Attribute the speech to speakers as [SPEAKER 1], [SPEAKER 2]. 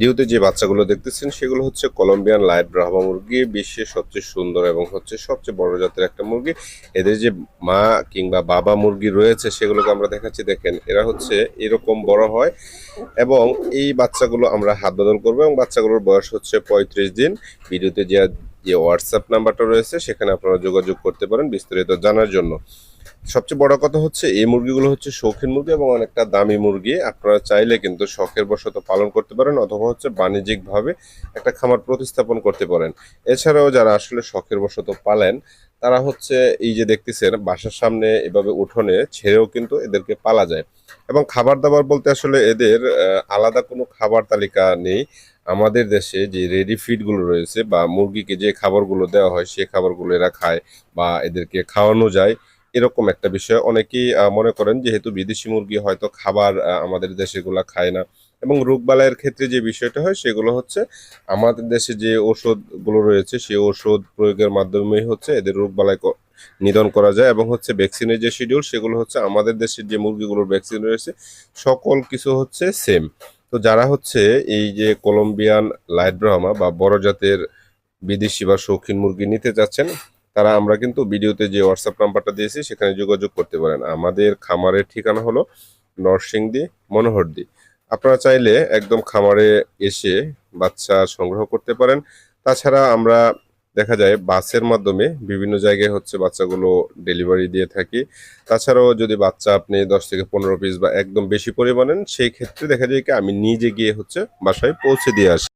[SPEAKER 1] ভিডিওতে যে বাচ্চাগুলো দেখতেছেন, সেগুলো হচ্ছে কলম্বিয়ান লাইট ব্রাহ্মা মুরগি, বিশ্বের সবচেয়ে সুন্দর এবং হচ্ছে সবচেয়ে বড় জাতের একটা মুরগি। এদের যে মা কিংবা বাবা মুরগি রয়েছে, সেগুলোকে আমরা দেখাচ্ছি। দেখেন, এরা হচ্ছে এরকম বড় হয় এবং এই বাচ্চাগুলো আমরা হাত বদল করব এবং বাচ্চাগুলোর বয়স হচ্ছে পঁয়ত্রিশ দিন। ভিডিওতে যে যে হোয়াটসঅ্যাপ নাম্বারটা রয়েছে, সেখানে আপনারা যোগাযোগ করতে পারেন বিস্তারিত জানার জন্য। সবচেয়ে বড় কথা হচ্ছে এই মুরগিগুলো হচ্ছে শৌখিন মুরগি এবং অনেকটা দামি মুরগি। আপনারা চাইলে কিন্তু শখের বশত পালন করতে পারেন অথবা হচ্ছে বাণিজ্যিকভাবে একটা খামার প্রতিস্থাপন করতে পারেন। এছাড়াও যারা আসলে শখের বশত পালেন, তারা হচ্ছে এই যে দেখতেছেন বাসার সামনে এভাবে উঠোনে ছেড়েও কিন্তু এদেরকে পালা যায়। এবং খাবার দাবার বলতে আসলে এদের আলাদা কোনো খাবার তালিকা নেই। আমাদের দেশে যে রেডি ফিডগুলো রয়েছে বা মুরগিকে যে খাবারগুলো দেওয়া হয় সে খাবারগুলো এরা খায় বা এদেরকে খাওয়ানো যায়। এরকম একটা বিষয়। অনেকেই মনে করেন যেহেতু বিদেশি মুরগি হয়তো খাবার আমাদের দেশেগুলা খায় না এবং রোগবালাইয়ের ক্ষেত্রে যে বিষয়টা হয় সেগুলো হচ্ছে আমাদের দেশে যে ওষুধগুলো রয়েছে সেই ওষুধ প্রয়োগের মাধ্যমেই হচ্ছে এদের রোগবালাই নিধন করা যায় এবং হচ্ছে ভ্যাকসিনের যে শিডিউল সেগুলো হচ্ছে আমাদের দেশের যে মুরগিগুলোর ভ্যাকসিন রয়েছে সকল কিছু হচ্ছে সেম তো যারা হচ্ছে এই যে কলম্বিয়ান লাইট ব্রাহ্মা বা বড় জাতের বিদেশি বা শৌখিন মুরগি নিতে চাচ্ছেন তারা আমরা কিন্তু ভিডিওতে যে হোয়াটসঅ্যাপ নাম্বারটা দিয়েছি, সেখানে যোগাযোগ করতে পারেন। আমাদের খামারের ঠিকানা হলো নরসিংদী, মনোহরদী। আপনারা চাইলে একদম খামারে এসে বাচ্চা সংগ্রহ করতে পারেন। তাছাড়া আমরা দেখা যায় বাসের মাধ্যমে বিভিন্ন জায়গায় হচ্ছে বাচ্চাগুলো ডেলিভারি দিয়ে থাকি। তাছাড়াও যদি বাচ্চা আপনি দশ থেকে পনেরো পিস বা একদম বেশি পরিমাণেন সেই ক্ষেত্রে দেখা যায় কি আমি নিজে গিয়ে হচ্ছে বাসায় পৌঁছে দিয়ে আসি।